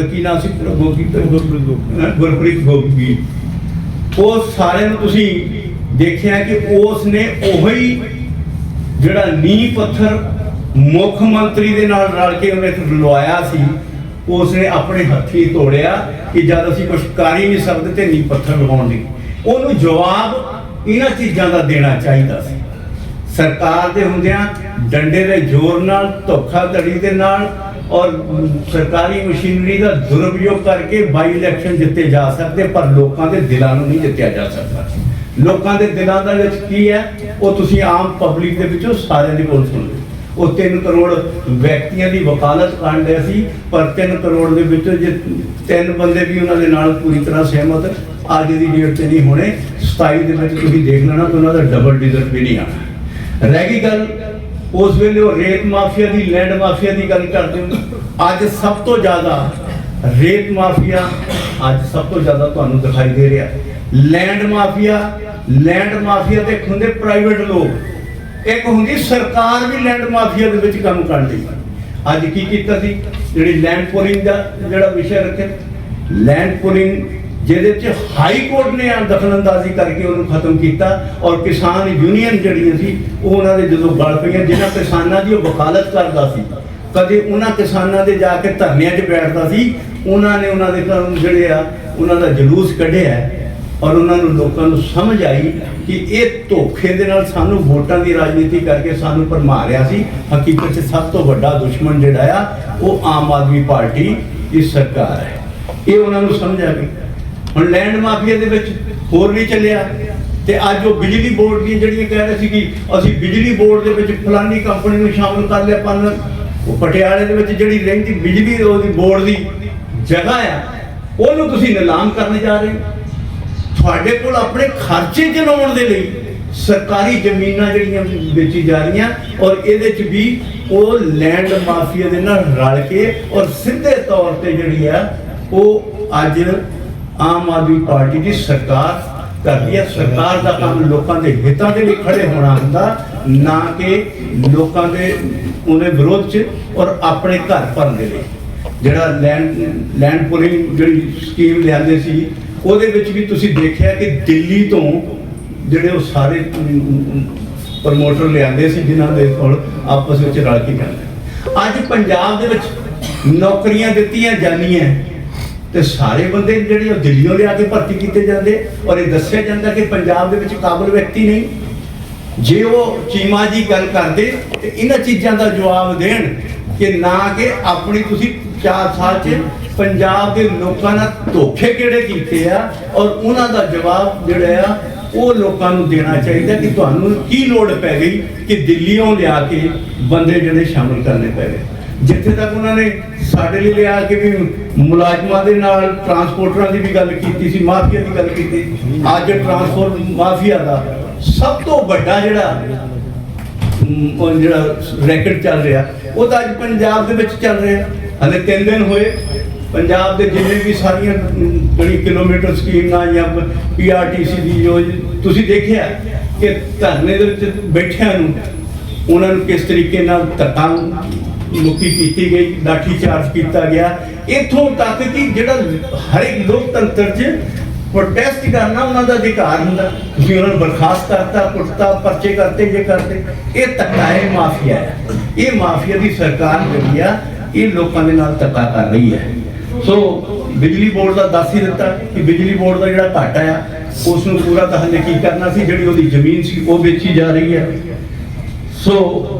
ਉਹਦਾ ਕੀ ਨਾਮ ਸੀ? ਗੋਗੀ ਗੁਰਪ੍ਰੀਤ ਗੋਗੀ। ਗੁਰਪ੍ਰੀਤ ਗੋਗੀ ਉਹ ਸਾਰਿਆਂ ਨੂੰ ਤੁਸੀਂ ਦੇਖਿਆ ਕਿ ਉਸ ਨੇ ਉਹੀ ਜਿਹੜਾ ਨੀਂਹ ਪੱਥਰ ਮੁੱਖ ਮੰਤਰੀ ਦੇ ਨਾਲ ਰਲ ਕੇ ਉਹਨੇ ਲਵਾਇਆ ਸੀ ਉਸ ਨੇ ਆਪਣੇ ਹੱਥੀ ਤੋੜਿਆ ਕਿ ਜਦ ਅਸੀਂ ਕੁਝ ਕਰ ਹੀ ਨਹੀਂ ਸਕਦੇ ਤੇ ਨੀਂਹ ਪੱਥਰ ਲਵਾਉਣ ਲਈ। ਉਹਨੂੰ ਜਵਾਬ ਇਹਨਾਂ ਚੀਜ਼ਾਂ ਦਾ ਦੇਣਾ ਚਾਹੀਦਾ ਸੀ। ਸਰਕਾਰ ਦੇ ਹੁੰਦਿਆਂ ਡੰਡੇ ਦੇ ਜ਼ੋਰ ਨਾਲ, ਧੋਖਾਧੜੀ ਦੇ ਨਾਲ ਔਰ ਸਰਕਾਰੀ ਮਸ਼ੀਨਰੀ ਦਾ ਦੁਰਉਪਯੋਗ ਕਰਕੇ ਬਾਈ ਇਲੈਕਸ਼ਨ ਜਿੱਤੇ ਜਾ ਸਕਦੇ, ਪਰ ਲੋਕਾਂ ਦੇ ਦਿਲਾਂ ਨੂੰ ਨਹੀਂ ਜਿੱਤਿਆ ਜਾ ਸਕਦਾ। ਲੋਕਾਂ ਦੇ ਦਿਲਾਂ ਦਾ ਵਿੱਚ ਕੀ ਹੈ? ਉਹ ਤੁਸੀਂ ਆਮ ਪਬਲਿਕ ਦੇ ਵਿੱਚੋਂ ਸਾਰਿਆਂ ਦੀ ਬੋਲ ਸੁਣਦੇ ਉਹ 3 ਕਰੋੜ ਵਿਅਕਤੀਆਂ ਦੀ ਵਕਾਲਤ ਕਰਨ ਡਿਆ ਸੀ, ਪਰ 3 ਕਰੋੜ ਦੇ ਵਿੱਚੋਂ ਜੇ ਤਿੰਨ ਬੰਦੇ ਵੀ ਉਹਨਾਂ ਦੇ ਨਾਲ ਪੂਰੀ ਤਰ੍ਹਾਂ ਸਹਿਮਤ, ਅੱਜ ਦੀ ਡੇਟ ਤੇ ਨਹੀਂ ਹੋਣੇ 27 ਦੇ ਵਿੱਚ ਤੁਸੀਂ ਦੇਖ ਲੈਣਾ ਕਿ ਉਹਨਾਂ ਦਾ ਡਬਲ ਡਿਜਿਟ ਵੀ ਨਹੀਂ ਆਣਾ। ਰਹਿ ਗਈ ਗੱਲ ਉਸ ਵੇਲੇ ਉਹ ਰੇਤ ਮਾਫੀਆ ਦੀ, ਲੈਂਡ ਮਾਫੀਆ ਦੀ ਗੱਲ ਕਰਦੇ ਹੋ ਅੱਜ ਸਭ ਤੋਂ ਜ਼ਿਆਦਾ ਰੇਤ ਮਾਫੀਆ ਅੱਜ ਸਭ ਤੋਂ ਜ਼ਿਆਦਾ ਤੁਹਾਨੂੰ ਦਿਖਾਈ ਦੇ ਰਿਹਾ। ਲੈਂਡ ਮਾਫੀਆ ਲੈਂਡ ਮਾਫੀਆ ਤੇ ਹੁੰਦੇ ਪ੍ਰਾਈਵੇਟ ਲੋਕ। ਇੱਕ ਹੁੰਦੀ ਸਰਕਾਰ ਵੀ ਲੈਂਡ ਮਾਫੀਆ ਦੇ ਵਿੱਚ ਕੰਮ ਕਰਦੀ ਅੱਜ ਕੀ ਕੀਤਾ ਸੀ? ਜਿਹੜੀ ਲੈਂਡ ਪੋਲਿੰਗ ਦਾ ਜਿਹੜਾ ਵਿਸ਼ਾ ਰੱਖਿਆ, ਲੈਂਡ ਪੋਲਿੰਗ ਜਿਹਦੇ ਵਿੱਚ ਹਾਈ ਕੋਰਟ ਨੇ ਆ ਦਖਲਅੰਦਾਜ਼ੀ ਕਰਕੇ ਉਹਨੂੰ ਖਤਮ ਕੀਤਾ ਔਰ ਕਿਸਾਨ ਯੂਨੀਅਨ ਜਿਹੜੀਆਂ ਸੀ, ਉਹ ਉਹਨਾਂ ਦੇ ਜਦੋਂ ਗਲ ਪਈਆਂ, ਜਿਹਨਾਂ ਕਿਸਾਨਾਂ ਦੀ ਉਹ ਵਕਾਲਤ ਕਰਦਾ ਸੀ, ਕਦੇ ਉਹਨਾਂ ਕਿਸਾਨਾਂ ਦੇ ਜਾ ਕੇ ਧਰਨਿਆਂ 'ਚ ਬੈਠਦਾ ਸੀ, ਉਹਨਾਂ ਨੇ ਉਹਨਾਂ ਦੇ ਘਰੋਂ ਜਿਹੜੇ ਆ, ਉਹਨਾਂ ਦਾ ਜਲੂਸ ਕੱਢਿਆ ਔਰ ਉਹਨਾਂ ਨੂੰ ਲੋਕਾਂ ਨੂੰ ਸਮਝ ਆਈ ਕਿ ਇਹ ਧੋਖੇ ਦੇ ਨਾਲ ਸਾਨੂੰ ਵੋਟਾਂ ਦੀ ਰਾਜਨੀਤੀ ਕਰਕੇ ਸਾਨੂੰ ਭਰਮਾ ਰਿਹਾ ਸੀ। ਹਕੀਕਤ 'ਚ ਸਭ ਤੋਂ ਵੱਡਾ ਦੁਸ਼ਮਣ ਜਿਹੜਾ ਆ, ਉਹ ਆਮ ਆਦਮੀ ਪਾਰਟੀ ਦੀ ਸਰਕਾਰ ਹੈ। ਇਹ ਉਹਨਾਂ ਨੂੰ ਸਮਝ ਆ ਗਈ। ਹੁਣ ਲੈਂਡ ਮਾਫੀਆ ਦੇ ਵਿੱਚ ਹੋਰ ਵੀ ਚੱਲਿਆ ਤੇ ਅੱਜ ਉਹ ਬਿਜਲੀ ਬੋਰਡ ਦੀਆਂ ਜਿਹੜੀਆਂ ਕਹਿ ਰਹੇ ਸੀ ਕਿ ਅਸੀਂ ਬਿਜਲੀ ਬੋਰਡ ਦੇ ਵਿੱਚ ਫਲਾਨੀ ਕੰਪਨੀ ਨੂੰ ਸ਼ਾਮਲ ਕਰ ਲਿਆ ਪਰ ਉਹ ਪਟਿਆਲੇ ਦੇ ਵਿੱਚ ਜਿਹੜੀ ਰਹਿੰਦੀ ਬਿਜਲੀ ਉਹਦੀ ਬੋਰਡ ਦੀ ਜਗ੍ਹਾ ਆ, ਉਹਨੂੰ ਤੁਸੀਂ ਨਿਲਾਮ ਕਰਨ ਜਾ ਰਹੇ ਤੁਹਾਡੇ ਕੋਲ ਆਪਣੇ ਖਰਚੇ ਚਲਾਉਣ ਦੇ ਲਈ ਸਰਕਾਰੀ ਜ਼ਮੀਨਾਂ ਜਿਹੜੀਆਂ ਵੇਚੀ ਜਾ ਰਹੀਆਂ ਔਰ ਇਹਦੇ ਚ ਵੀ ਉਹ ਲੈਂਡ ਮਾਫੀਆ ਦੇ ਨਾਲ ਰਲ ਕੇ ਔਰ ਸਿੱਧੇ ਤੌਰ ਤੇ ਜਿਹੜੀ ਆ, ਉਹ ਅੱਜ ਆਮ ਆਦਮੀ ਪਾਰਟੀ ਦੀ ਸਰਕਾਰ ਕਰਦੀ ਹੈ। ਸਰਕਾਰ ਦਾ ਕੰਮ ਲੋਕਾਂ ਦੇ ਹਿੱਤਾਂ ਦੇ ਲਈ ਖੜੇ ਹੋਣਾ ਹੁੰਦਾ, ਨਾ ਕਿ ਲੋਕਾਂ ਦੇ ਉਹਦੇ ਵਿਰੋਧ ਚ ਔਰ ਆਪਣੇ ਘਰ ਭਰਨ ਦੇ ਲਈ। ਜਿਹੜਾ ਲੈਂਡ ਲੈਂਡ ਪੂਲਿੰਗ ਜਿਹੜੀ ਸਕੀਮ ਲਿਆਂਦੇ ਸੀ, ਉਹਦੇ ਵਿੱਚ ਵੀ ਤੁਸੀਂ ਦੇਖਿਆ ਕਿ ਦਿੱਲੀ ਤੋਂ ਜਿਹੜੇ ਉਹ ਸਾਰੇ ਪ੍ਰਮੋਟਰ ਲਿਆਂਦੇ ਸੀ, ਜਿਨ੍ਹਾਂ ਦੇ ਕੋਲ ਆਪਸ ਵਿੱਚ ਰਲ ਕੇ ਜਾਂਦੇ ਅੱਜ ਪੰਜਾਬ ਦੇ ਵਿੱਚ ਨੌਕਰੀਆਂ ਦਿੱਤੀਆਂ ਜਾਂਦੀਆਂ। ਤੇ ਸਾਰੇ ਬੰਦੇ ਜਿਹੜੇ ਉਹ ਦਿੱਲੀੋਂ ਲਿਆ ਕੇ ਭਰਤੀ ਕੀਤੇ ਜਾਂਦੇ ਔਰ ਇਹ ਦੱਸਿਆ ਜਾਂਦਾ ਕਿ ਪੰਜਾਬ ਦੇ ਵਿੱਚ ਕਾਬਲ ਵਿਅਕਤੀ ਨਹੀਂ। ਜੇ ਉਹ ਚੀਮਾ ਜੀ ਗੱਲ ਕਰਦੇ ਤੇ ਇਹਨਾਂ ਚੀਜ਼ਾਂ ਦਾ ਜਵਾਬ ਦੇਣ ਕਿ ਨਾ ਕਿ ਆਪਣੀ ਤੁਸੀਂ 4 ਸਾਲ 'ਚ ਪੰਜਾਬ ਦੇ ਲੋਕਾਂ ਨਾਲ ਧੋਖੇ ਕਿਹੜੇ ਕੀਤੇ ਆ ਔਰ ਉਹਨਾਂ ਦਾ ਜਵਾਬ ਜਿਹੜਾ ਆ, ਉਹ ਲੋਕਾਂ ਨੂੰ ਦੇਣਾ ਚਾਹੀਦਾ ਕਿ ਤੁਹਾਨੂੰ ਕੀ ਲੋੜ ਪੈ ਗਈ ਕਿ ਦਿੱਲੀੋਂ ਲਿਆ ਕੇ ਬੰਦੇ ਜਿਹੜੇ ਸ਼ਾਮਲ ਕਰਨੇ ਪੈ ਗਏ। ਜਿੱਥੇ ਤੱਕ ਉਹਨਾਂ ਨੇ ਸਾਡੇ ਲਈ ਲਿਆ ਕੇ ਵੀ ਮੁਲਾਜ਼ਮਾਂ ਦੇ ਨਾਲ ਟਰਾਂਸਪੋਰਟਰਾਂ ਦੀ ਵੀ ਗੱਲ ਕੀਤੀ ਸੀ ਮਾਫੀਆ ਦੀ ਗੱਲ ਕੀਤੀ। ਅੱਜ ਟਰਾਂਸਪੋਰਟ ਮਾਫੀਆ ਦਾ ਸਭ ਤੋਂ ਵੱਡਾ ਜਿਹੜਾ ਜਿਹੜਾ ਰੈਕਟ ਚੱਲ ਰਿਹਾ ਉਹ ਤਾਂ ਅੱਜ ਪੰਜਾਬ ਦੇ ਵਿੱਚ ਚੱਲ ਰਿਹਾ। ਹਲੇ ਤਿੰਨ ਦਿਨ ਹੋਏ ਪੰਜਾਬ ਦੇ ਜਿੰਨੇ ਵੀ ਸਾਰੀਆਂ ਅਮ, ਜਿਹੜੀ ਕਿਲੋਮੀਟਰ ਸਕੀਮਾਂ ਜਾਂ ਪੀਆਰਟੀਸੀ ਦੀ ਜੋ ਤੁਸੀਂ ਦੇਖਿਆ ਕਿ ਧਰਨੇ ਦੇ ਵਿੱਚ ਬੈਠਿਆਂ ਨੂੰ ਉਹਨਾਂ ਨੂੰ ਕਿਸ ਤਰੀਕੇ ਨਾਲ ਧੱਕਾ ਮੁੱਕੀ ਕੀਤੀ ਗਈ, ਲਾਠੀ ਚਾਰਜ ਕੀਤਾ ਗਿਆ। ਇਥੋਂ ਤੱਕ ਕਿ ਜਿਹੜਾ ਹਰ ਇੱਕ ਲੋਕਤੰਤਰ 'ਚ ਪ੍ਰੋਟੈਸਟ ਕਰਨਾ ਉਹਨਾਂ ਦਾ ਅਧਿਕਾਰ ਹੁੰਦਾ। ਤੁਸੀਂ ਉਹਨਾਂ ਨੂੰ ਬਰਖਾਸਤ ਕਰਤਾ, ਕੁੱਟਤਾ, ਪਰਚੇ ਕਰਤੇ, ਜੇ ਕਰਤੇ। ਇਹ ਧੱਕਾ ਮਾਫੀਆ ਹੈ। ਇਹ ਮਾਫੀਆ ਦੀ ਸਰਕਾਰ ਜਿਹੜੀ ਆ, ਇਹ ਲੋਕਾਂ ਦੇ ਨਾਲ ਧੱਕਾ ਕਰ ਰਹੀ ਹੈ। ਸੋ ਬਿਜਲੀ ਬੋਰਡ ਦਾ ਦੱਸ ਹੀ ਦਿੱਤਾ ਕਿ ਬਿਜਲੀ ਬੋਰਡ ਦਾ ਜਿਹੜਾ ਘਾਟਾ ਆ ਉਸ ਨੂੰ ਪੂਰਾ ਤਾਂ ਹਲੇ ਕੀ ਕਰਨਾ ਸੀ। ਜਿਹੜੀ ਉਹਦੀ ਜ਼ਮੀਨ ਸੀ, ਉਹ ਵੇਚੀ ਜਾ ਰਹੀ ਹੈ। ਸੋ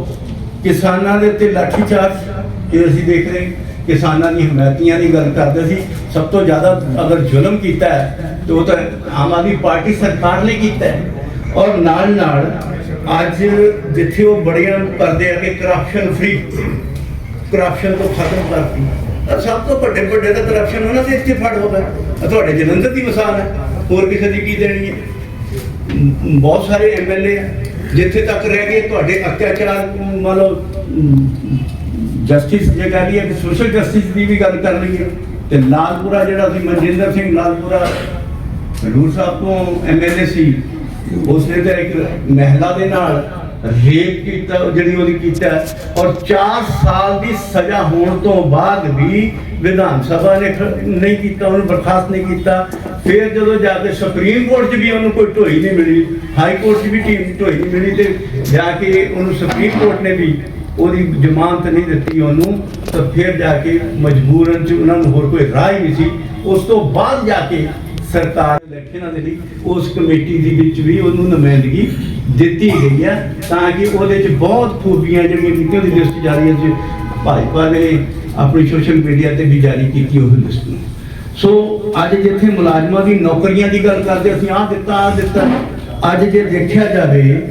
ਕਿਸਾਨਾਂ ਦੇ ਉੱਤੇ ਲਾਠੀਚਾਰਜ ਇਹ ਅਸੀਂ ਦੇਖ ਰਹੇ ਕਿਸਾਨਾਂ ਦੀ ਹਮਾਇਤੀਆਂ ਦੀ ਗੱਲ ਕਰਦੇ ਸੀ। ਸਭ ਤੋਂ ਜ਼ਿਆਦਾ ਅਗਰ ਜ਼ੁਲਮ ਕੀਤਾ ਹੈ, ਤੇ ਉਹ ਤਾਂ ਆਮ ਆਦਮੀ ਪਾਰਟੀ ਸਰਕਾਰ ਨੇ ਕੀਤਾ ਹੈ। ਔਰ ਨਾਲ ਨਾਲ ਅੱਜ ਜਿੱਥੇ ਉਹ ਬੜੀਆਂ ਕਰਦੇ ਆ ਕਿ ਕਰਪਸ਼ਨ ਫ੍ਰੀ ਕਰਪਸ਼ਨ ਤੋਂ ਖਤਮ ਕਰਤੀ। ਤਾਂ ਸਭ ਤੋਂ ਵੱਡੇ ਵੱਡੇ ਤਾਂ ਕਰਪਸ਼ਨ ਉਹਨਾਂ ਦੇ ਇੱਥੇ ਫੜ ਹੋ ਗਿਆ ਤੁਹਾਡੇ ਜਲੰਧਰ ਦੀ ਮਿਸਾਲ ਹੈ। ਹੋਰ ਕਿਸੇ ਦੀ ਕੀ ਦੇਣੀ ਹੈ? ਬਹੁਤ ਸਾਰੇ ਐਮਐਲਏ ਆ। ਜਿੱਥੇ ਤੱਕ ਰਹਿ ਗਏ, ਤੁਹਾਡੇ ਅਤਿਆਚਾਰ ਮੰਨ ਲਓ ਜਸਟਿਸ ਜੇ ਕਹਿ ਲਈਏ ਕਿ ਸੋਸ਼ਲ ਜਸਟਿਸ ਦੀ ਵੀ ਗੱਲ ਕਰ ਲਈਏ, ਤੇ ਲਾਲਪੁਰਾ ਜਿਹੜਾ ਸੀ, ਮਨਜਿੰਦਰ ਸਿੰਘ ਲਾਲਪੁਰਾ, ਹਜ਼ੂਰ ਸਾਹਿਬ ਤੋਂ ਐਮਐਲਏ ਸੀ, ਉਸਨੇ ਤਾਂ ਇੱਕ ਮਹਿਲਾ ਦੇ ਨਾਲ ਰੇਪ ਕੀਤਾ, ਜਿਹੜੀ ਉਹਦੀ ਕੀਤਾ ਔਰ 4 ਸਾਲ ਦੀ ਸਜ਼ਾ ਹੋਣ ਤੋਂ ਬਾਅਦ ਵੀ ਵਿਧਾਨ ਸਭਾ ਨੇ ਨਹੀਂ ਕੀਤਾ, ਉਹਨੂੰ ਬਰਖਾਸਤ ਨਹੀਂ ਕੀਤਾ। ਫਿਰ ਜਦੋਂ ਜਾ ਕੇ ਸੁਪਰੀਮ ਕੋਰਟ 'ਚ ਵੀ ਉਹਨੂੰ ਕੋਈ ਢੋਈ ਨਹੀਂ ਮਿਲੀ, ਹਾਈ ਕੋਰਟ 'ਚ ਵੀ ਟੀਮ ਢੋਈ ਨਹੀਂ ਮਿਲੀ ਤੇ ਜਾ ਕੇ ਉਹਨੂੰ ਸੁਪਰੀਮ ਕੋਰਟ ਨੇ ਵੀ ਉਹਦੀ ਜ਼ਮਾਨਤ ਨਹੀਂ ਦਿੱਤੀ ਉਹਨੂੰ, ਤਾਂ ਫਿਰ ਜਾ ਕੇ ਮਜਬੂਰਨ 'ਚ ਉਹਨਾਂ ਨੂੰ ਹੋਰ ਕੋਈ ਰਾਹ ਹੀ ਨਹੀਂ ਸੀ। ਉਸ ਤੋਂ ਬਾਅਦ ਜਾ ਕੇ ਸਰਕਾਰ ਇਲੈਕਸ਼ਨਾਂ ਦੇ ਲਈ ਉਸ ਕਮੇਟੀ ਦੇ ਵਿੱਚ ਵੀ ਉਹਨੂੰ ਨੁਮਾਇੰਦਗੀ ਦਿੱਤੀ ਗਈ ਹੈ ਤਾਂ ਕਿ ਉਹਦੇ 'ਚ ਬਹੁਤ ਖੂਬੀਆਂ ਜਿਹੜੀਆਂ ਕੀਤੀਆਂ ਉਹਦੀ ਲਿਸਟ ਜਾਰੀ ਹੈ ਭਾਜਪਾ ਨੇ ਆਪਣੀ ਸੋਸ਼ਲ ਮੀਡੀਆ ਤੇ ਵੀ ਜਾਰੀ ਕੀਤੀ ਉਹ ਲਿਸਟ ਨੂੰ ਸੋ ਅੱਜ ਜਿੱਥੇ ਮੁਲਾਜ਼ਮਾਂ ਦੀ ਨੌਕਰੀਆਂ ਦੀ ਗੱਲ ਕਰਦੇ ਅਸੀਂ ਆਹ ਦਿੱਤਾ ਆਹ ਦਿੱਤਾ। ਅੱਜ ਜੇ ਦੇਖਿਆ ਜਾਵੇ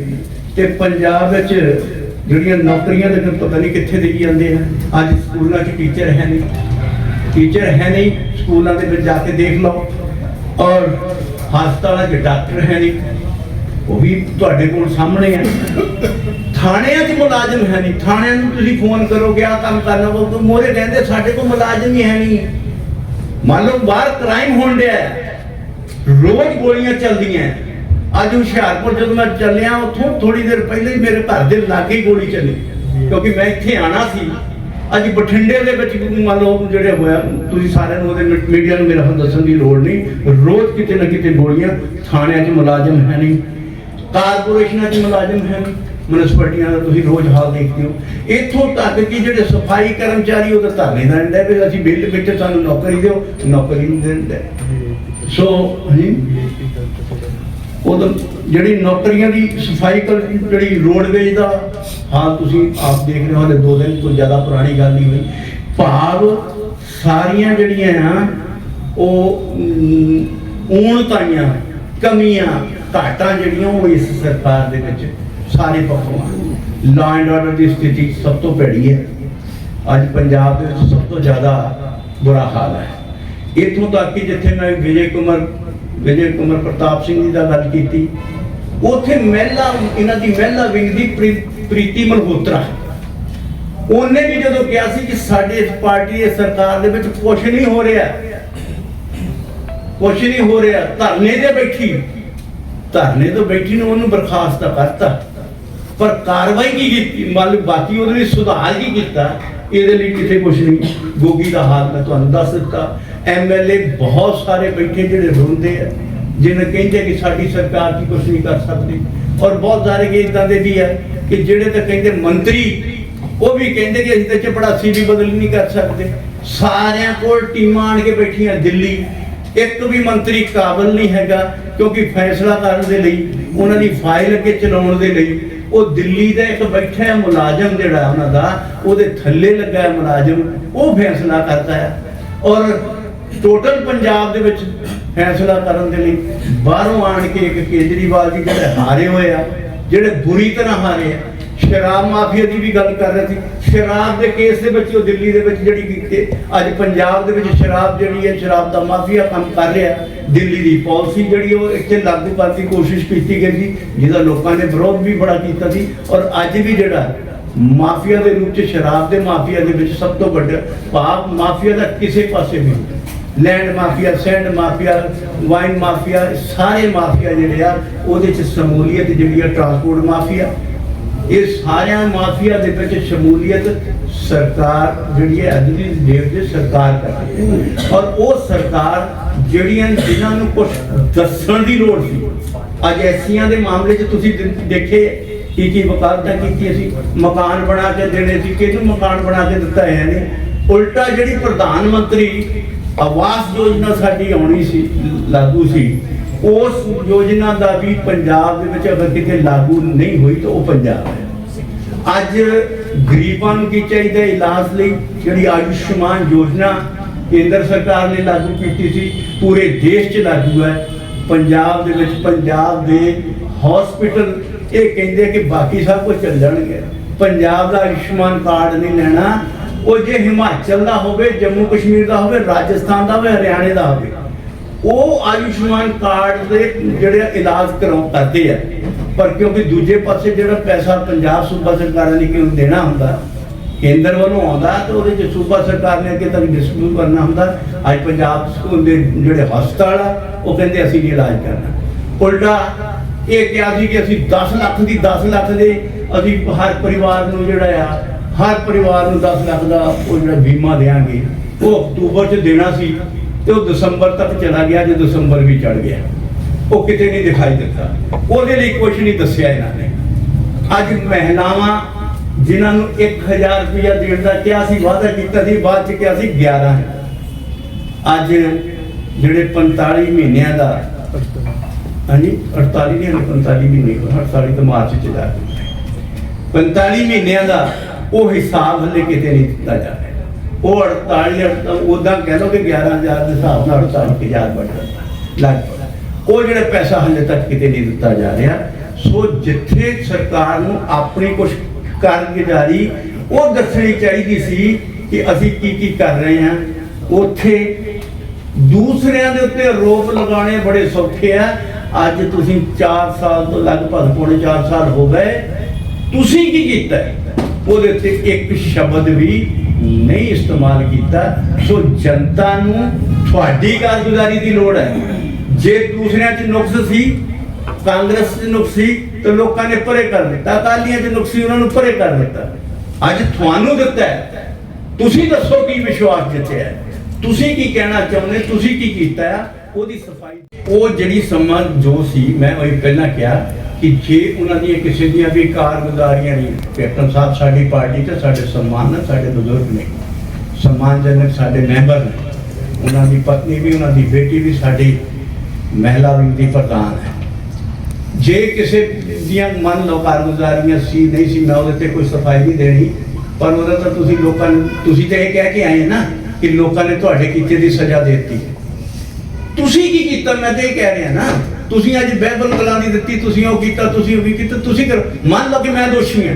ਤੇ ਪੰਜਾਬ ਵਿੱਚ ਜਿਹੜੀਆਂ ਨੌਕਰੀਆਂ ਦੇ ਪਤਾ ਨਹੀਂ ਕਿੱਥੇ ਦੇਈ ਜਾਂਦੇ ਆ। ਅੱਜ ਸਕੂਲਾਂ 'ਚ ਟੀਚਰ ਹੈ ਨਹੀਂ। ਟੀਚਰ ਹੈ ਨਹੀਂ, ਸਕੂਲਾਂ ਦੇ ਵਿੱਚ ਜਾ ਕੇ ਦੇਖ ਲਓ। ਔਰ ਹਸਪਤਾਲਾਂ 'ਚ ਡਾਕਟਰ ਹੈ ਨਹੀਂ। ਉਹ ਵੀ ਤੁਹਾਡੇ ਕੋਲ ਸਾਹਮਣੇ ਹੈ ਥਾਣਿਆਂ 'ਚ ਮੁਲਾਜ਼ਮ ਹੈ ਨਹੀਂ। ਥਾਣਿਆਂ ਨੂੰ ਤੁਸੀਂ ਫੋਨ ਕਰੋਗੇ ਆ ਕੰਮ ਕਰਨਾ ਉਹ ਤੋਂ ਮੋਰੇ ਕਹਿੰਦੇ ਸਾਡੇ ਕੋਲ ਮੁਲਾਜ਼ਮ ਹੀ ਹੈ ਨਹੀਂ। ਮੰਨ ਲਓ ਬਾਹਰ ਕ੍ਰਾਈਮ ਹੋਣ ਡਿਆ ਰੋਜ਼ ਗੋਲੀਆਂ ਚੱਲਦੀਆਂ ਅੱਜ ਹੁਸ਼ਿਆਰਪੁਰ ਜਦੋਂ ਮੈਂ ਚੱਲਿਆ, ਉੱਥੋਂ ਥੋੜੀ ਦੇਰ ਪਹਿਲੇ ਹੀ ਮੇਰੇ ਘਰ ਦੇ ਲਾਗੇ ਗੋਲੀ ਚੱਲੀ। ਕਿਉਂਕਿ ਮੈਂ ਇੱਥੇ ਆਣਾ ਸੀ। ਅੱਜ ਬਠਿੰਡੇ ਦੇ ਵਿੱਚ ਮੰਨ ਲਓ ਜਿਹੜੇ ਹੋਇਆ, ਤੁਸੀਂ ਸਾਰਿਆਂ ਨੂੰ ਉਹਦੇ ਮੀਡੀਆ ਨੂੰ ਮੇਰਾ ਹੁਣ ਦੱਸਣ ਦੀ ਲੋੜ ਨਹੀਂ। ਰੋਜ਼ ਕਿਤੇ ਨਾ ਕਿਤੇ ਗੋਲੀਆਂ, ਥਾਣਿਆਂ 'ਚ ਮੁਲਾਜ਼ਮ ਹੈ ਨਹੀਂ। ਕਾਰਪੋਰੇਸ਼ਨਾਂ ਦੇ ਮੁਲਾਜ਼ਮ ਹੈ ਨਹੀਂ ਦਾ ਤੁਸੀਂ ਰੋਜ਼ ਹਾਲ ਦੇਖਦੇ ਹੋ। ਇੱਥੋਂ ਤੱਕ ਕਿ ਜਿਹੜੇ ਸਫ਼ਾਈ ਕਰਮਚਾਰੀ ਉਹ ਤਾਂ ਧਰਨੇ ਦਾ ਰਹਿੰਦਾ ਵੀ ਅਸੀਂ ਬਿੱਲ ਵਿੱਚ ਸਾਨੂੰ ਨੌਕਰੀ ਦਿਓ ਨੌਕਰੀ ਨਹੀਂ ਦਿੰਦੇ। ਸੋ ਹਾਂਜੀ? ਉਦੋਂ ਜਿਹੜੀ ਨੌਕਰੀਆਂ ਦੀ ਸਫ਼ਾਈ ਕਰ ਜਿਹੜੀ ਰੋਡਵੇਜ ਦਾ ਹਾਲ ਤੁਸੀਂ ਆਪ ਦੇਖ ਰਹੇ ਹੋ ਹਲੇ ਦੋ ਦਿਨ ਤੋਂ ਜ਼ਿਆਦਾ ਪੁਰਾਣੀ ਗੱਲ ਨਹੀਂ ਹੋਈ। ਭਾਵ ਸਾਰੀਆਂ ਜਿਹੜੀਆਂ ਆ ਉਹ ਅਮ, ਊਣਤਾਈਆਂ ਕਮੀਆਂ ਘਾਟਾਂ ਜਿਹੜੀਆਂ ਉਹ ਇਸ ਸਰਕਾਰ ਦੇ ਵਿੱਚ ਸਾਰੇ ਪੱਖੋਂ ਆ ਲਾ ਐਂਡ ਆਰਡਰ ਦੀ ਸਥਿਤੀ ਸਭ ਤੋਂ ਭੈੜੀ ਹੈ। ਅੱਜ ਪੰਜਾਬ ਦੇ ਵਿੱਚ ਸਭ ਤੋਂ ਜ਼ਿਆਦਾ ਬੁਰਾ ਹਾਲ ਹੈ। ਇੱਥੋਂ ਤੱਕ ਕਿ ਜਿੱਥੇ ਮੈਂ ਵਿਜੇ ਕੁਮਾਰ ਵਿਜੇ ਕੁਮਾਰ ਪ੍ਰਤਾਪ ਸਿੰਘ ਜੀ ਦਾ ਗੱਲ ਕੀਤੀ, ਉੱਥੇ ਮਹਿਲਾ, ਇਹਨਾਂ ਦੀ ਮਹਿਲਾ ਵਿੰਗ ਦੀ ਪ੍ਰੀਤੀ ਮਲਹੋਤਰਾ। ਉਹਨੇ ਵੀ ਜਦੋਂ ਕਿਹਾ ਸੀ ਕਿ ਸਾਡੇ ਇਸ ਪਾਰਟੀ ਦੇ ਸਰਕਾਰ ਦੇ ਵਿੱਚ ਕੁਝ ਨਹੀਂ ਹੋ ਰਿਹਾ ਕੁਝ ਨਹੀਂ ਹੋ ਰਿਹਾ, ਧਰਨੇ ਤੇ ਬੈਠੀ। ਧਰਨੇ ਤੋਂ ਬੈਠੀ ਨੂੰ ਉਹਨੂੰ ਬਰਖਾਸਤ ਤਾਂ ਕਰਤਾ। ਪਰ ਕਾਰਵਾਈ ਕੀ ਕੀਤੀ? ਮੰਨ ਬਾਕੀ ਉਹਦੇ ਲਈ ਸੁਧਾਰ ਕੀ ਕੀਤਾ? ਇਹਦੇ ਲਈ ਕਿਤੇ ਕੁਝ ਨਹੀਂ। ਗੋਗੀ ਦਾ ਹਾਲ ਮੈਂ ਤੁਹਾਨੂੰ ਦੱਸ ਦਿੱਤਾ। ਐਮਐਲਏ ਬਹੁਤ ਸਾਰੇ ਬੈਠੇ ਜਿਹੜੇ ਰੋਂਦੇ ਆ, ਜਿਹਨੇ ਕਹਿੰਦੇ ਕਿ ਸਾਡੀ ਸਰਕਾਰ ਕੀ ਕੁਝ ਨਹੀਂ ਕਰ ਸਕਦੀ। ਔਰ ਬਹੁਤ ਸਾਰੇ ਕਿ ਇਦਾਂ ਦੇ ਵੀ ਆ ਕਿ ਜਿਹੜੇ ਤਾਂ ਕਹਿੰਦੇ ਮੰਤਰੀ, ਉਹ ਵੀ ਕਹਿੰਦੇ ਕਿ ਅਸੀਂ ਤਾਂ ਚਪੜਾਸੀ ਵੀ ਬਦਲ ਨਹੀਂ ਕਰ ਸਕਦੇ। ਸਾਰਿਆਂ ਕੋਲ ਟੀਮਾਂ ਆਣ ਕੇ ਬੈਠੀਆਂ ਦਿੱਲੀ। ਇੱਕ ਵੀ ਮੰਤਰੀ ਕਾਬਲ ਨਹੀਂ ਹੈਗਾ, ਕਿਉਂਕਿ ਫੈਸਲਾ ਕਰਨ ਦੇ ਲਈ, ਉਹਨਾਂ ਦੀ ਫਾਈਲ ਅੱਗੇ ਚਲਾਉਣ ਦੇ ਲਈ, ਉਹ ਦਿੱਲੀ ਦਾ ਇੱਕ ਬੈਠਾ ਹੈ ਮੁਲਾਜ਼ਮ ਜਿਹੜਾ ਉਹਨਾਂ ਦਾ, ਉਹਦੇ ਥੱਲੇ ਲੱਗਾ ਹੈ ਮੁਲਾਜ਼ਮ, ਉਹ ਫੈਸਲਾ ਕਰਦਾ ਹੈ। ਔਰ ਟੋਟਲ ਪੰਜਾਬ ਦੇ ਵਿੱਚ ਫੈਸਲਾ ਕਰਨ ਦੇ ਲਈ ਬਾਹਰੋਂ ਆਣ ਕੇ ਇੱਕ ਕੇਜਰੀਵਾਲ ਜੀ ਜਿਹੜੇ ਹਾਰੇ ਹੋਏ ਆ, ਜਿਹੜੇ ਬੁਰੀ ਤਰ੍ਹਾਂ ਹਾਰੇ ਆ ਸ਼ਰਾਬ ਮਾਫੀਆ ਦੀ ਵੀ ਗੱਲ ਕਰ ਰਹੇ ਸੀ। ਸ਼ਰਾਬ ਦੇ ਕੇਸ ਦੇ ਵਿੱਚ ਉਹ ਦਿੱਲੀ ਦੇ ਵਿੱਚ ਜਿਹੜੀ ਕੀਤੀ ਅੱਜ ਪੰਜਾਬ ਦੇ ਵਿੱਚ ਸ਼ਰਾਬ ਜਿਹੜੀ ਹੈ, ਸ਼ਰਾਬ ਦਾ ਮਾਫੀਆ ਕੰਮ ਕਰ ਰਿਹਾ ਦਿੱਲੀ ਦੀ ਪਾਲਿਸੀ ਜਿਹੜੀ ਉਹ ਇੱਥੇ ਲਾਗੂ ਕਰਨ ਦੀ ਕੋਸ਼ਿਸ਼ ਕੀਤੀ ਗਈ ਸੀ, ਜਿਹਦਾ ਲੋਕਾਂ ਨੇ ਵਿਰੋਧ ਵੀ ਬੜਾ ਕੀਤਾ ਸੀ। ਔਰ ਅੱਜ ਵੀ ਜਿਹੜਾ ਮਾਫੀਆ ਦੇ ਰੂਪ ਚ ਸ਼ਰਾਬ ਦੇ ਮਾਫੀਆ ਦੇ ਵਿੱਚ ਸਭ ਤੋਂ ਵੱਡਾ ਭਾਵ ਮਾਫੀਆ ਦਾ ਕਿਸੇ ਪਾਸੇ ਵੀ land mafia, sand mafia, wine mafia, ਸਾਰੇ ਮਾਫੀਆ ਜਿਹੜੇ ਆ, ਉਹਦੇ ਚ ਸ਼ਮੂਲੀਅਤ ਜਿਹੜੀ ਆ, ਟਰਾਂਸਪੋਰਟ ਮਾਫੀਆ ਇਹ ਸਾਰਿਆਂ ਮਾਫੀਆ ਦੇ ਵਿੱਚ ਸ਼ਮੂਲੀਅਤ ਸਰਕਾਰ ਜਿਹੜੀ ਹੈ ਅੱਜ ਦੀ ਡੇਟ ਦੇ ਸਰਕਾਰ ਕਰਦੀ ਹੈ। ਔਰ ਉਹ ਸਰਕਾਰ ਜਿਹੜੀਆਂ ਜਿਨ੍ਹਾਂ ਨੂੰ ਕੁਝ ਦੱਸਣ ਦੀ ਲੋੜ ਸੀ, ਅੱਜ ਐਸੀਆਂ ਦੇ ਮਾਮਲੇ 'ਚ ਤੁਸੀਂ ਦੇਖੇ ਕੀ ਕੀ ਵਕਾਲਤਾਂ ਕੀਤੀ ਅਸੀਂ ਮਕਾਨ ਬਣਾ ਕੇ ਦੇਣੇ ਸੀ, ਕਿਹਨੂੰ ਮਕਾਨ ਬਣਾ ਕੇ ਦਿੱਤਾ ਹੈ ਨਹੀਂ। ਉਲਟਾ ਜਿਹੜੀ ਪ੍ਰਧਾਨ ਮੰਤਰੀ ਆਵਾਸ ਯੋਜਨਾ ਸਾਡੀ ਆਉਣੀ ਸੀ, ਲਾਗੂ ਸੀ ਉਸ ਯੋਜਨਾ ਦਾ ਵੀ ਪੰਜਾਬ ਦੇ ਵਿੱਚ ਅਗਰ ਕਿਤੇ ਲਾਗੂ ਨਹੀਂ ਹੋਈ ਤਾਂ ਉਹ ਪੰਜਾਬ ਹੈ। ਅੱਜ ਗਰੀਬਾਂ ਨੂੰ ਕੀ ਚਾਹੀਦਾ ਇਲਾਜ ਲਈ? ਜਿਹੜੀ ਆਯੁਸ਼ਮਾਨ ਯੋਜਨਾ ਕੇਂਦਰ ਸਰਕਾਰ ਨੇ ਲਾਗੂ ਕੀਤੀ ਸੀ, ਪੂਰੇ ਦੇਸ਼ 'ਚ ਲਾਗੂ ਹੈ। ਪੰਜਾਬ ਦੇ ਵਿੱਚ ਪੰਜਾਬ ਦੇ ਹਸਪੀਟਲ ਇਹ ਕਹਿੰਦੇ ਕਿ ਬਾਕੀ ਸਭ ਕੁਝ ਚੱਲ ਜਾਣਗੇ। ਪੰਜਾਬ ਦਾ ਆਯੁਸ਼ਮਾਨ ਕਾਰਡ ਨਹੀਂ ਲੈਣਾ। ਉਹ ਜੇ ਹਿਮਾਚਲ ਦਾ ਹੋਵੇ, ਜੰਮੂ ਕਸ਼ਮੀਰ ਦਾ ਹੋਵੇ, ਰਾਜਸਥਾਨ ਦਾ ਹੋਵੇ, ਹਰਿਆਣੇ ਦਾ ਹੋਵੇ ਉਹ ਆਯੁਸ਼ਮਾਨ ਕਾਰਡ ਦੇ ਜਿਹੜੇ ਇਲਾਜ ਕਰਾਉ ਕਰਦੇ ਆ। ਪਰ ਕਿਉਂਕਿ ਦੂਜੇ ਪਾਸੇ ਜਿਹੜਾ ਪੈਸਾ ਪੰਜਾਬ ਸੂਬਾ ਸਰਕਾਰਾਂ ਨੇ ਕਿਉਂ ਦੇਣਾ ਹੁੰਦਾ, ਕੇਂਦਰ ਵੱਲੋਂ ਆਉਂਦਾ ਤੇ ਉਹਦੇ ਚ ਸੂਬਾ ਸਰਕਾਰ ਨੇ ਅੱਗੇ ਤੱਕ ਡਿਸਟ੍ਰੀਬਿਊਟ ਕਰਨਾ ਹੁੰਦਾ। ਅੱਜ ਪੰਜਾਬ ਸਕੂਲ ਦੇ ਜਿਹੜੇ ਹਸਪਤਾਲ ਆ, ਉਹ ਕਹਿੰਦੇ ਅਸੀਂ ਨਹੀਂ ਇਲਾਜ ਕਰਨਾ। ਉਲਟਾ ਇਹ ਕਿਹਾ ਸੀ ਕਿ ਅਸੀਂ 10 ਲੱਖ ਦੀ 10 ਲੱਖ ਦੇ ਅਸੀਂ ਹਰ ਪਰਿਵਾਰ ਨੂੰ ਜਿਹੜਾ ਆ, ਹਰ ਪਰਿਵਾਰ ਨੂੰ 10 ਲੱਖ ਦਾ ਉਹ ਜਿਹੜਾ ਬੀਮਾ ਦੇਾਂਗੇ ਉਹ ਅਕਤੂਬਰ 'ਚ ਦੇਣਾ ਸੀ। ਤੇ ਉਹ ਦਸੰਬਰ ਤੱਕ ਚਲਾ ਗਿਆ, ਜੇ ਦਸੰਬਰ ਵੀ ਚੜ ਗਿਆ। ਉਹ ਕਿਤੇ ਨਹੀਂ ਦਿਖਾਈ ਦਿੱਤਾ। ਉਹਦੇ ਲਈ ਕੁਝ ਨਹੀਂ ਦੱਸਿਆ ਇਹਨਾਂ ਨੇ। ਅੱਜ ਮਹਿਲਾਵਾਂ ਜਿਨ੍ਹਾਂ ਨੂੰ 1000 ਰੁਪਇਆ ਦੇਣ ਦਾ ਕਿਹਾ ਸੀ, ਵਾਅਦਾ ਕੀਤਾ ਸੀ, ਬਾਅਦ ਚ ਕਿਹਾ ਸੀ 11 ਅੱਜ ਜਿਹੜੇ 45 ਮਹੀਨਿਆਂ ਦਾ ਹਾਂਜੀ 48 ਨਹੀਂ 45 ਮਹੀਨੇ 48 ਤਾਂ ਮਾਰਚ ਚ ਜਾ ਕੇ 45 ਮਹੀਨਿਆਂ ਦਾ ਉਹ ਹਿਸਾਬ ਹਲੇ ਕਿਤੇ ਨਹੀਂ ਦਿੱਤਾ ਜਾ ਰਿਹਾ। ਉਹ 48 ਉਹਦਾ ਕਹਿ ਲਓ ਕਿ 11000 ਦੇ ਹਿਸਾਬ ਨਾਲ 48000 ਬਣ ਜਾਂਦਾ ਉਹ ਜਿਹੜਾ ਪੈਸਾ ਹਲੇ ਤੱਕ ਕਿਤੇ ਨਹੀਂ ਦਿੱਤਾ ਜਾ ਰਿਹਾ, ਸੋ ਜਿੱਥੇ ਸਰਕਾਰ ਨੂੰ ਆਪਣੀ ਕੁਝ ਕਾਰਗੁਜ਼ਾਰੀ ਉਹ ਦੱਸਣੀ ਚਾਹੀਦੀ ਸੀ ਕਿ ਅਸੀਂ ਕੀ ਕੀ ਕਰ ਰਹੇ ਹਾਂ। ਉੱਥੇ ਦੂਸਰਿਆਂ ਦੇ ਉੱਤੇ ਆਰੋਪ ਲਗਾਉਣੇ ਬੜੇ ਸੌਖੇ ਆ। ਅੱਜ ਤੁਸੀਂ 4 ਸਾਲ ਤੋਂ ਲਗਭਗ ਪੌਣੇ 4 ਸਾਲ ਹੋ ਗਏ। ਤੁਸੀਂ ਕੀ ਕੀਤਾ? ਉਹਦੇ ਤੇ ਇੱਕ ਸ਼ਬਦ ਵੀ ਨਹੀਂ ਇਸਤੇਮਾਲ ਕੀਤਾ, ਸੋ ਜਨਤਾ ਨੂੰ ਤੁਹਾਡੀ ਕਾਰਗੁਜ਼ਾਰੀ ਦੀ ਲੋੜ ਹੈ। ਜੇ ਦੂਸਰਿਆਂ 'ਚ ਨੁਕਸ ਸੀ, ਕਾਂਗਰਸ 'ਚ ਨੁਕਸ ਸੀ, ਤੇ ਲੋਕਾਂ ਨੇ ਪਰੇ ਕਰ ਦਿੱਤਾ, ਅਕਾਲੀਆਂ 'ਚ ਨੁਕਸ ਸੀ, ਉਹਨਾਂ ਨੂੰ ਪਰੇ ਕਰ ਦਿੱਤਾ। ਅੱਜ ਤੁਹਾਨੂੰ ਦਿੱਤਾ ਤੁਸੀਂ ਦੱਸੋ ਕੀ ਵਿਸ਼ਵਾਸ ਜਿੱਤਿਆ ਹੈ? ਤੁਸੀਂ ਕੀ ਕਹਿਣਾ ਚਾਹੁੰਦੇ ਤੁਸੀਂ ਕੀ ਕੀਤਾ ਉਹਦੀ ਸਫ਼ਾਈ ਉਹ ਜਿਹੜੀ ਸਮਾਂ ਜੋ ਸੀ, ਮੈਂ ਉਹ ਪਹਿਲਾਂ ਕਿਹਾ ਕਿ ਜੇ ਉਹਨਾਂ ਦੀਆਂ ਕਿਸੇ ਦੀਆਂ ਵੀ ਕਾਰਗੁਜ਼ਾਰੀਆਂ ਨਹੀਂ ਕੈਪਟਨ ਸਾਹਿਬ ਸਾਡੀ ਪਾਰਟੀ ਤੇ ਸਾਡੇ ਸਨਮਾਨ ਨਾਲ ਸਾਡੇ ਬਜ਼ੁਰਗ ਨੇ, ਸਨਮਾਨਜਨਕ ਸਾਡੇ ਮੈਂਬਰ ਨੇ, ਉਹਨਾਂ ਦੀ ਪਤਨੀ ਵੀ, ਉਹਨਾਂ ਦੀ ਬੇਟੀ ਵੀ ਸਾਡੀ ਮਹਿਲਾ ਵਿੰਗ ਦੀ ਪ੍ਰਧਾਨ ਹੈ। ਜੇ ਕਿਸੇ ਦੀਆਂ ਮਨ ਲਓ ਕਾਰਗੁਜ਼ਾਰੀਆਂ ਸੀ, ਨਹੀਂ ਸੀ, ਮੈਂ ਉਹਦੇ ਤੇ ਕੋਈ ਸਫ਼ਾਈ ਨਹੀਂ ਦੇਣੀ, ਪਰ ਉਹਦਾ ਤਾਂ ਤੁਸੀਂ ਲੋਕਾਂ ਨੂੰ, ਤੁਸੀਂ ਤਾਂ ਇਹ ਕਹਿ ਕੇ ਆਏ ਨਾ ਕਿ ਲੋਕਾਂ ਨੇ ਤੁਹਾਡੇ ਕੀਤੇ ਦੀ ਸਜ਼ਾ ਦੇ ਦਿੱਤੀ। ਤੁਸੀਂ ਕੀ ਕੀਤਾ? ਮੈਂ ਤੇ ਇਹ ਕਹਿ ਰਿਹਾ ਨਾ। ਤੁਸੀਂ ਅੱਜ ਬਾਈਬਲ ਗਲਾਂ ਦੀ ਦਿੱਤੀ, ਤੁਸੀਂ ਉਹ ਕੀਤਾ, ਤੁਸੀਂ ਉਹ ਵੀ ਕੀਤਾ, ਤੁਸੀਂ ਕਰੋ। ਮੰਨ ਲਓ ਕਿ ਮੈਂ ਦੋਸ਼ੀ ਹਾਂ।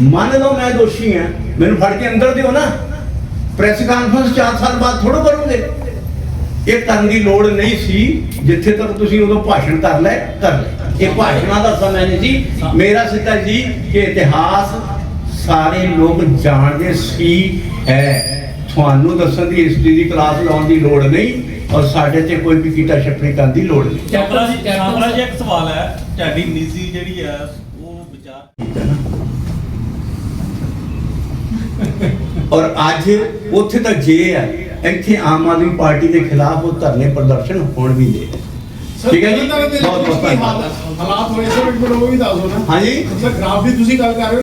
ਮੰਨ ਲਓ ਮੈਂ ਦੋਸ਼ੀ ਹਾਂ। ਮੈਨੂੰ ਫੜ ਕੇ ਅੰਦਰ ਦਿਓ ਨਾ। ਪ੍ਰੈਸ ਕਾਨਫਰੰਸ 4 ਸਾਲ ਬਾਅਦ ਥੋੜੋ ਕਰੋਗੇ। ਇਹ ਕਰਨ ਦੀ ਲੋੜ ਨਹੀਂ ਸੀ। ਜਿੱਥੇ ਤੱਕ ਤੁਸੀਂ ਉਦੋਂ ਭਾਸ਼ਣ ਕਰ ਲੈ ਕਰ ਲੈ। ਇਹ ਭਾਸ਼ਣਾਂ ਦਾ ਸਮਾਂ ਨਹੀਂ ਸੀ। ਮੇਰਾ ਸਿੱਧਾ ਜੀ, ਕਿ ਇਤਿਹਾਸ ਸਾਰੇ ਲੋਕ ਜਾਣਦੇ ਸੀ। ਹੈ। ਤੁਹਾਨੂੰ ਦੱਸਣ ਦੀ ਹਿਸਟਰੀ ਦੀ ਕਲਾਸ ਲਾਉਣ ਦੀ ਲੋੜ ਨਹੀਂ। ਔਰ ਸਾਡੇ ਤੇ ਕੋਈ ਵੀ ਕੀਟਾ ਛਪਣੀ ਕਰਨ ਦੀ ਲੋੜ ਨਹੀਂ। ਚਾਪਲਾ ਜੀ ਚਾਪਲਾ ਜੀ ਇੱਕ ਸਵਾਲ ਹੈ ਤੁਹਾਡੀ ਨਿੱਜੀ ਜਿਹੜੀ ਹੈ ਉਹ ਵਿਚਾਰ ਠੀਕ ਹੈ ਨਾ? ਔਰ ਅੱਜ ਉੱਥੇ ਤਾਂ ਜੇ ਹੈ ਇੱਥੇ ਆਮ ਆਦਮੀ ਪਾਰਟੀ ਦੇ ਖਿਲਾਫ ਉਹ ਧਰਨੇ ਪ੍ਰਦਰਸ਼ਨ ਹੋਣ ਵੀ ਦੇ ਠੀਕ ਹੈ ਜੀ? ਬਹੁਤ ਬਹੁਤ ਧੰਨਵਾਦ ਹਾਲਾਤ ਹੋਏ? ਸਰ ਇੱਕ ਮਿੰਟ ਉਹ ਵੀ ਦੱਸ ਨਾ। ਹਾਂਜੀ। ਸਰ ਗ੍ਰਾਫ ਦੀ ਤੁਸੀਂ ਗੱਲ ਕਰ ਰਹੇ ਹੋ?